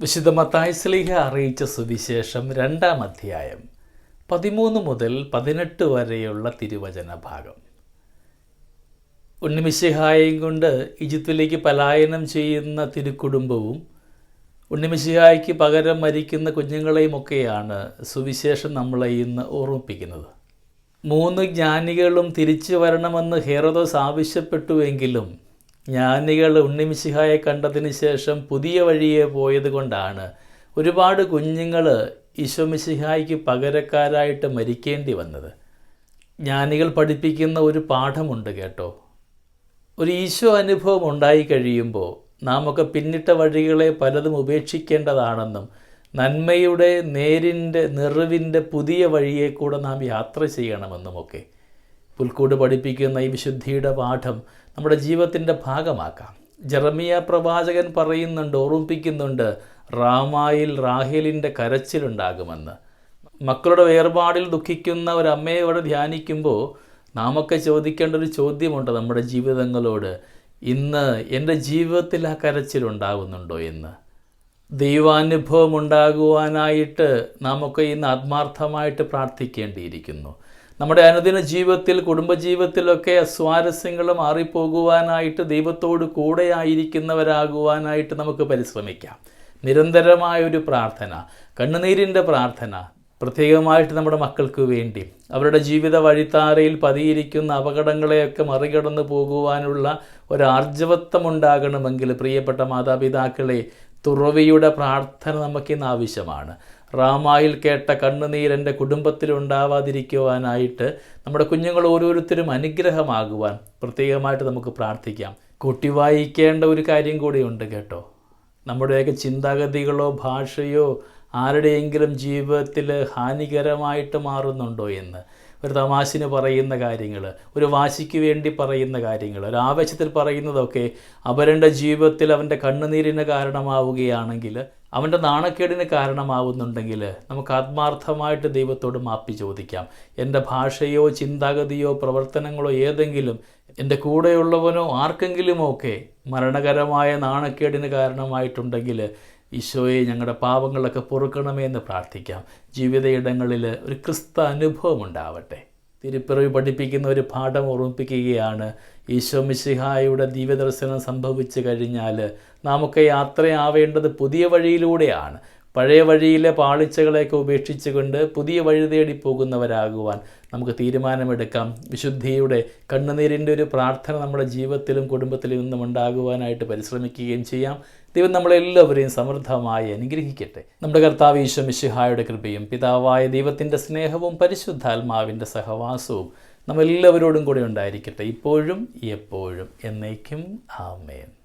വിശുദ്ധ മത്തായ സ്ലീഹ അറിയിച്ച സുവിശേഷം രണ്ടാം അധ്യായം പതിമൂന്ന് മുതൽ പതിനെട്ട് വരെയുള്ള തിരുവചന ഭാഗം. ഉണ്ണിമിശിഹായും കൊണ്ട് ഈജിപ്തിലേക്ക് പലായനം ചെയ്യുന്ന തിരുക്കുടുംബവും ഉണ്ണിമിശിഹായ്ക്ക് പകരം മരിക്കുന്ന കുഞ്ഞുങ്ങളെയുമൊക്കെയാണ് സുവിശേഷം നമ്മളെ ഇന്ന് ഓർമ്മിപ്പിക്കുന്നത്. മൂന്ന് ജ്ഞാനികളും തിരിച്ചു വരണമെന്ന് ഹേറദോസ് ആവശ്യപ്പെട്ടുവെങ്കിലും ജ്ഞാനികൾ ഉണ്ണിമിശിഹായെ കണ്ടതിന് ശേഷം പുതിയ വഴിയെ പോയത് കൊണ്ടാണ്. ഒരുപാട് കുഞ്ഞുങ്ങൾ ഈശോമിശിഹായ്ക്ക് പകരക്കാരായിട്ട് മരിക്കേണ്ടി വന്നത്. ജ്ഞാനികൾ പഠിപ്പിക്കുന്ന ഒരു പാഠമുണ്ട് കേട്ടോ. ഒരു ഈശോ അനുഭവം ഉണ്ടായി കഴിയുമ്പോൾ നാമൊക്കെ പിന്നിട്ട വഴികളെ പലതും ഉപേക്ഷിക്കേണ്ടതാണെന്നും നന്മയുടെ നേരിന്റെ നിറവിന്റെ പുതിയ വഴിയെ കൂടെ നാം യാത്ര ചെയ്യണമെന്നുമൊക്കെ. പുൽക്കൂട് പഠിപ്പിക്കുന്ന ഈ വിശുദ്ധിയുടെ പാഠം നമ്മുടെ ജീവിതത്തിന്റെ ഭാഗമാക്കാം. ജെറമിയ പ്രവാചകൻ പറയുന്നുണ്ട് ഓർമ്മിപ്പിക്കുന്നുണ്ട് റാമായിൽ റാഹേലിന്റെ കരച്ചിലുണ്ടാകുമെന്ന്. മക്കളുടെ വേർപാടിൽ ദുഃഖിക്കുന്ന ഒരു അമ്മയെ ഇവിടെ ധ്യാനിക്കുമ്പോൾ നാമൊക്കെ ചോദിക്കേണ്ട ഒരു ചോദ്യമുണ്ട് നമ്മുടെ ജീവിതങ്ങളോട്. ഇന്ന് എന്റെ ജീവിതത്തിൽ ആ കരച്ചിലുണ്ടാകുന്നുണ്ടോ എന്ന്? ദൈവാനുഭവം ഉണ്ടാകുവാനായിട്ട് നാമൊക്കെ ഇന്ന് ആത്മാർത്ഥമായിട്ട് പ്രാർത്ഥിക്കേണ്ടിയിരിക്കുന്നു. നമ്മുടെ അനുദിന ജീവിതത്തിൽ കുടുംബജീവിതത്തിലൊക്കെ അസ്വാരസ്യങ്ങൾ മാറിപ്പോകുവാനായിട്ട് ദൈവത്തോട് കൂടെയായിരിക്കുന്നവരാകുവാനായിട്ട് നമുക്ക് പരിശ്രമിക്കാം. നിരന്തരമായൊരു പ്രാർത്ഥന കണ്ണുനീരിന്റെ പ്രാർത്ഥന പ്രത്യേകമായിട്ട് നമ്മുടെ മക്കൾക്ക് വേണ്ടി അവരുടെ ജീവിത വഴിത്താരയിൽ പതിയിരിക്കുന്ന അപകടങ്ങളെയൊക്കെ മറികടന്നു പോകുവാനുള്ള ഒരാർജവത്വം ഉണ്ടാകണമെങ്കിൽ പ്രിയപ്പെട്ട മാതാപിതാക്കളെ തുറവിയുടെ പ്രാർത്ഥന നമുക്കിന്ന് ആവശ്യമാണ്. റാമായിൽ കേട്ട കണ്ണുനീർ എന്റെ കുടുംബത്തിൽ ഉണ്ടാവാതിരിക്കുവാനായിട്ട് നമ്മുടെ കുഞ്ഞുങ്ങൾ ഓരോരുത്തരും അനുഗ്രഹമാകുവാൻ പ്രത്യേകമായിട്ട് നമുക്ക് പ്രാർത്ഥിക്കാം. കൂട്ടി വായിക്കേണ്ട ഒരു കാര്യം കൂടിയുണ്ട് കേട്ടോ. നമ്മുടെയൊക്കെ ചിന്താഗതികളോ ഭാഷയോ ആരുടെയെങ്കിലും ജീവിതത്തിൽ ഹാനികരമായിട്ട് മാറുന്നുണ്ടോ എന്ന്? ഒരു തമാശിന് പറയുന്ന കാര്യങ്ങൾ ഒരു വാശിക്ക് വേണ്ടി പറയുന്ന കാര്യങ്ങൾ ഒരു ആവേശത്തിൽ പറയുന്നതൊക്കെ അവരുടെ ജീവിതത്തിൽ അവന്റെ കണ്ണുനീരിന് കാരണമാവുകയാണെങ്കിൽ അവന്റെ നാണക്കേടിന് കാരണമാവുന്നുണ്ടെങ്കിൽ നമുക്ക് ആത്മാർത്ഥമായിട്ട് ദൈവത്തോട് മാപ്പി ചോദിക്കാം. എന്റെ ഭാഷയോ ചിന്താഗതിയോ പ്രവർത്തനങ്ങളോ ഏതെങ്കിലും എന്റെ കൂടെയുള്ളവനോ ആർക്കെങ്കിലുമോ ഒക്കെ മരണകരമായ നാണക്കേടിന് കാരണമായിട്ടുണ്ടെങ്കിൽ ഈശോയെ ഞങ്ങളുടെ പാവങ്ങളൊക്കെ പൊറുക്കണമേ എന്ന് പ്രാർത്ഥിക്കാം. ജീവിതയിടങ്ങളിൽ ഒരു ക്രിസ്ത അനുഭവം ഉണ്ടാവട്ടെ. തിരുപ്പിറവി പഠിപ്പിക്കുന്ന ഒരു പാഠം ഓർമ്മിപ്പിക്കുകയാണ്. ഈശോ മിശിഹായുടെ ദിവ്യദർശനം സംഭവിച്ചു കഴിഞ്ഞാൽ നമുക്ക് യാത്രയാവേണ്ടത് പുതിയ വഴിയിലൂടെയാണ്. പഴയ വഴിയിലെ പാളിച്ചകളെയൊക്കെ ഉപേക്ഷിച്ചുകൊണ്ട് പുതിയ വഴി തേടി പോകുന്നവരാകുവാൻ നമുക്ക് തീരുമാനമെടുക്കാം. വിശുദ്ധിയുടെ കണ്ണുനീരിന്റെ ഒരു പ്രാർത്ഥന നമ്മുടെ ജീവിതത്തിലും കുടുംബത്തിലും നിന്നും ഉണ്ടാകുവാനായിട്ട് പരിശ്രമിക്കുകയും ചെയ്യാം. ദൈവം നമ്മളെല്ലാവരെയും സമൃദ്ധമായി അനുഗ്രഹിക്കട്ടെ. നമ്മുടെ കർത്താവ് ഈശോ മിശിഹായുടെ കൃപയും പിതാവായ ദൈവത്തിന്റെ സ്നേഹവും പരിശുദ്ധാത്മാവിന്റെ സഹവാസവും നമ്മളെല്ലാവരോടും കൂടെ ഉണ്ടായിരിക്കട്ടെ. ഇപ്പോഴും എപ്പോഴും എന്നേക്കും. ആമേൻ.